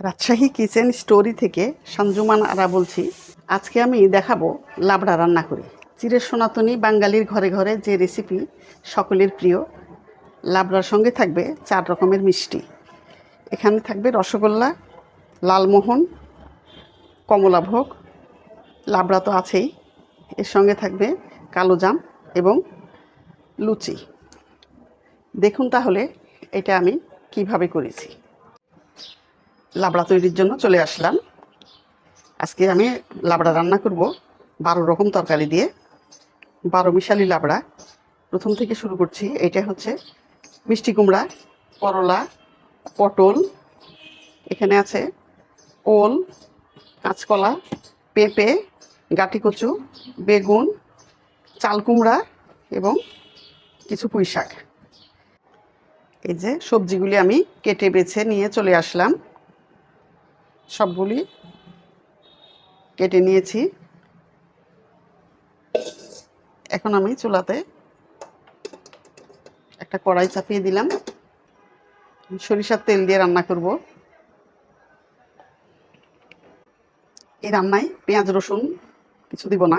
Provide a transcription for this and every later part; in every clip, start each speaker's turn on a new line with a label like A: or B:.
A: Rajshahi kitchen story থেকে সঞ্জুমান আরা বলছি, আজকে আমি দেখাবো লাবড়া রান্না করি। চিরের সনাতনী বাঙালির ঘরে ঘরে যে রেসিপি সকলের প্রিয়, লাবড়ার সঙ্গে থাকবে চার রকমের মিষ্টি। এখানে থাকবে রসগোল্লা, লালমোহন, কমলাভোগ, লাবড়া তো আছেই। এর সঙ্গে থাকবে কালোজাম এবং লুচি। দেখুন তাহলে এটা আমি কীভাবে করেছি। লাবড়া তৈরির জন্য চলে আসলাম। আজকে আমি লাবড়া রান্না করব বারো রকম তরকারি দিয়ে। বারো মিশালি লাবড়া। প্রথম থেকে শুরু করছি, এটা হচ্ছে মিষ্টি কুমড়া, করলা, পটল, এখানে আছে ওল, কাঁচকলা, পেঁপে, গাটি কচু, বেগুন, চাল কুমড়া এবং কিছু পুঁই শাক এই যে সবজিগুলি আমি কেটে বেছে নিয়ে চলে আসলাম। সবগুলি কেটে নিয়েছি। এখন আমি চুলাতে একটা কড়াই চাপিয়ে দিলাম। সরিষার তেল দিয়ে রান্না করব। এই রান্নায় পেঁয়াজ, রসুন কিছু দিব না।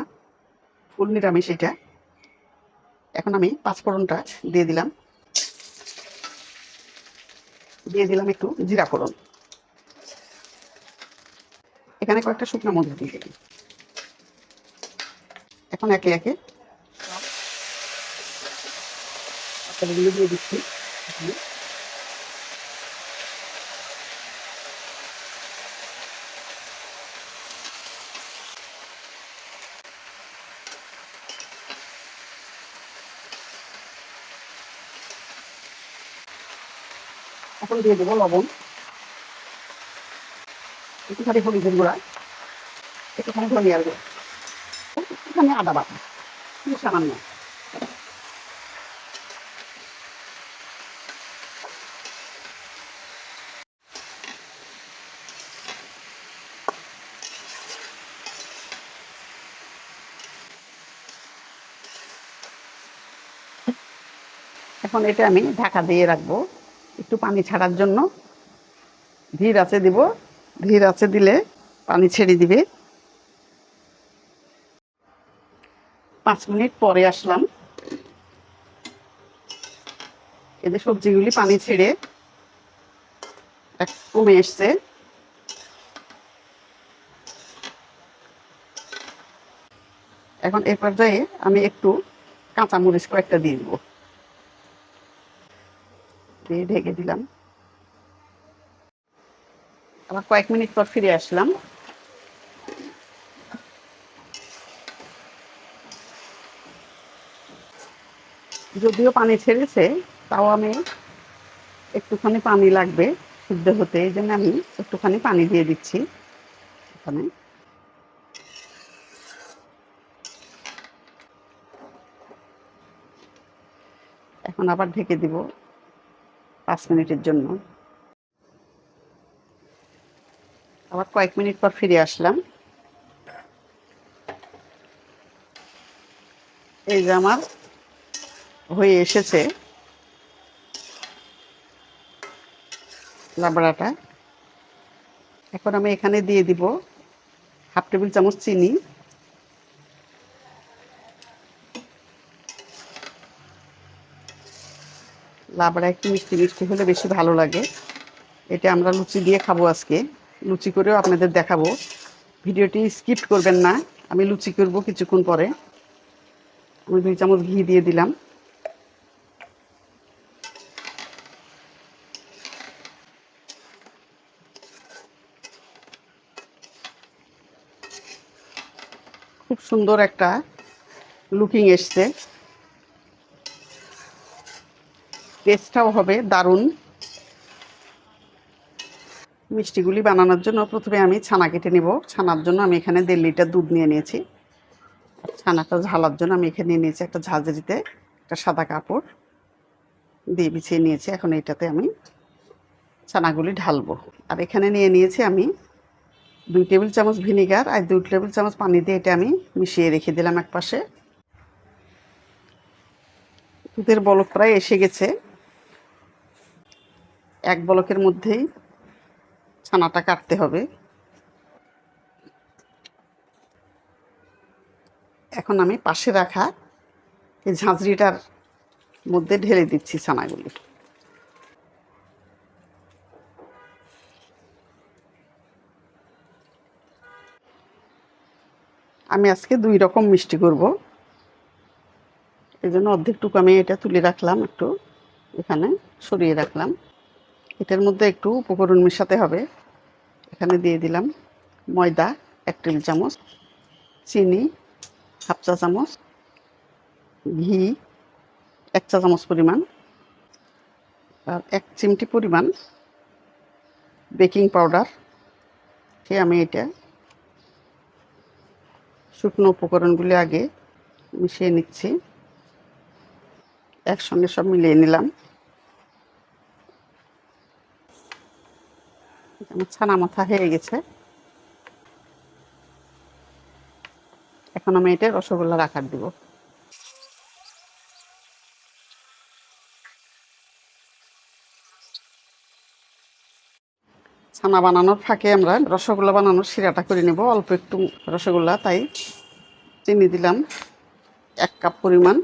A: ফুল নিরামিষ এটা। এখন আমি পাঁচফোড়নটা দিয়ে দিলাম। দিয়ে দিলাম একটু জিরা ফোড়ন। এখানে কয়েকটা শুকনো মরিচ দিয়ে দিলাম এখন একে একে তরকারিগুলো দিয়ে দিচ্ছি। এখন দিয়ে দেবো লবণ। গুঁড়া ধনিয়ার গুঁড়া, একটুখানি আদা বাটা সামান্য। এখন এটা আমি ঢাকা দিয়ে রাখব। একটু পানি ছাড়ার জন্য ধীর আছে দিব। ধীর আছে দিলে পানি ছেড়ে দিবে। পাঁচ মিনিট পরে আসলাম। এদের সবজিগুলি পানি ছেড়ে কমে এসছে। এখন এ পর্যায়ে আমি একটু কাঁচামরিচ কয়েকটা দিয়ে দেবো। দিয়ে ঢেকে দিলাম। আবার কয়েক মিনিট পর ফিরে আসলাম। যদিও পানি ছেড়েছে, তাও আমি একটুখানি পানি লাগবে সিদ্ধ হতে, এই জন্য আমি একটুখানি পানি দিয়ে দিচ্ছি এখানে। এখন আবার ঢেকে দিব পাঁচ মিনিটের জন্য। আবার কয়েক মিনিট পর ফিরে আসলাম। এই যে আমার হয়ে এসেছে লাবড়াটা। এখন আমি এখানে দিয়ে দিব হাফ টেবিল চামচ চিনি। লাবড়া একটু মিষ্টি মিষ্টি হলে বেশি ভালো লাগে। এটা আমরা লুচি দিয়ে খাব আজকে। লুচি করেও আপনাদের দেখাবো। ভিডিওটি স্কিপ করবেন না, আমি লুচি করব কিছুক্ষণ পরে। আমি দুই চামচ ঘি দিয়ে দিলাম। খুব সুন্দর একটা লুকিং এসছে। টেস্টটাও হবে দারুণ। মিষ্টিগুলি বানানোর জন্য প্রথমে আমি ছানা কেটে নেব। ছানার জন্য আমি এখানে দেড় লিটার দুধ নিয়ে নিয়েছি। ছানাটা ঝালার জন্য আমি এখানে নিয়ে নিয়েছি একটা ঝাঁঝরিতে একটা সাদা কাপড় দিয়ে বিছিয়ে নিয়েছি। এখন এইটাতে আমি ছানাগুলি ঢালবো। আর এখানে নিয়ে নিয়েছি আমি দুই টেবিল চামচ ভিনিগার আর দুই টেবিল চামচ পানি দিয়ে এটা আমি মিশিয়ে রেখে দিলাম এক পাশে দুধের বলক প্রায় এসে গেছে। এক বলকের মধ্যেই ছানাটা কাটতে হবে। এখন আমি পাশে রাখা এই ঝাঁঝরিটার মধ্যে ঢেলে দিচ্ছি ছানাগুলি। আমি আজকে দুই রকম মিষ্টি করব। এই জন্য অর্ধেকটুকু আমি এটা তুলে রাখলাম একটু, এখানে সরিয়ে রাখলাম। এটার মধ্যে একটু উপকরণ মেশাতে হবে। এখানে দিয়ে দিলাম ময়দা, এক টেবিল চামচ, চিনি, হাফ চা চামচ, ঘি, এক চা চামচ পরিমাণ, আর এক চিমটি পরিমাণ বেকিং পাউডার। সে আমি এটা শুকনো উপকরণগুলি আগে মিশিয়ে নিচ্ছি। একসঙ্গে সব মিলিয়ে নিলাম। ছানা মাথা হয়ে গেছে। এখন আমি এটা রসগোল্লার আকার দিব। ছানা বানানোর ফাঁকে আমরা রসগোল্লা বানানোর শিরাটা করে নেব। অল্প একটু রসগোল্লা, তাই চিনি দিলাম এক কাপ পরিমাণ।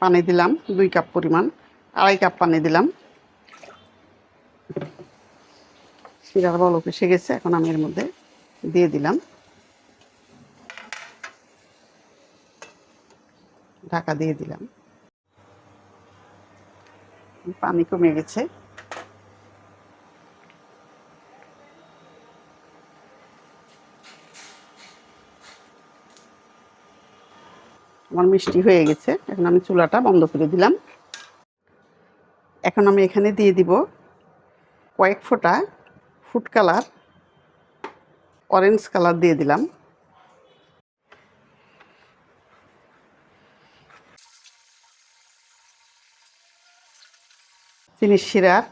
A: পানি দিলাম দুই কাপ পরিমাণ। আড়াই কাপ পানি দিলাম। শিরার বলক এসে গেছে, এখন আমি এর মধ্যে দিয়ে দিলাম। ঢাকা দিয়ে দিলাম। পানি কমে গেছে। আমার মিষ্টি হয়ে গেছে, এখন আমি চুলাটা বন্ধ করে দিলাম। এখন আমি এখানে দিয়ে দিব কয়েক ফোঁটা ফুড কালার অরেঞ্জ কালার দিয়ে দিলাম। চিনির শিরার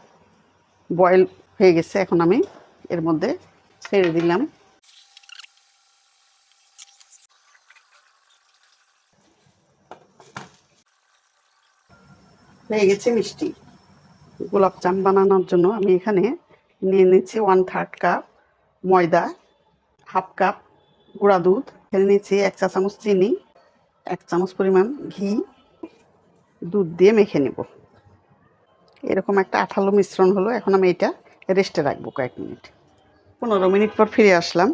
A: বয়েল হয়ে গেছে এখন আমি এর মধ্যে ছেড়ে দিলাম। হয়ে গেছে মিষ্টি। গোলাপ জাম বানানোর জন্য আমি এখানে নিয়ে নিচ্ছি ওয়ান থার্ড কাপ ময়দা হাফ কাপ গুঁড়া দুধ, ফেলে নিচ্ছি এক চা চামচ চিনি, এক চামচ পরিমাণ ঘি, দুধ দিয়ে মেখে নেব। এরকম একটা আঠালো মিশ্রণ হলো, এখন আমি এটা রেস্টে রাখব কয়েক মিনিট। পনেরো মিনিট পর ফিরে আসলাম।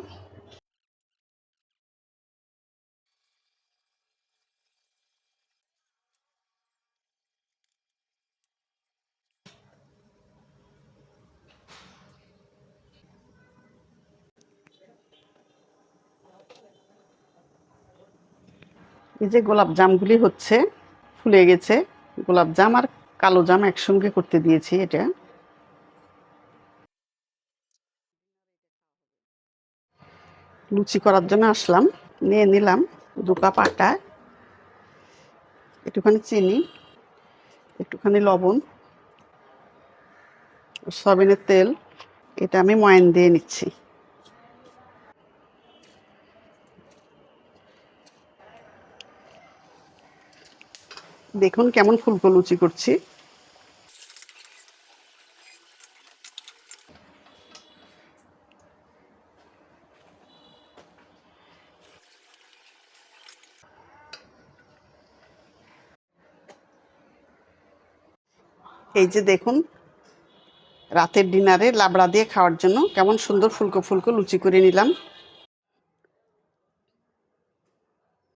A: এই যে গোলাপ জামগুলি হচ্ছে, ফুলে গেছে, গোলাপ জাম আর কালো জাম একসঙ্গে করতে দিয়েছি এটা। লুচি করার জন্য আসলাম, নিয়ে নিলাম দু কাপ আটা, একটুখানি চিনি, একটুখানি লবণ, সয়াবিনের তেল, এটা আমি ময়ান দিয়ে নিচ্ছি। দেখুন কেমন ফুলকো লুচি করছি। এই যে দেখুন, রাতের ডিনারে লাবড়া দিয়ে খাওয়ার জন্য কেমন সুন্দর ফুলকো ফুলকো লুচি করে নিলাম।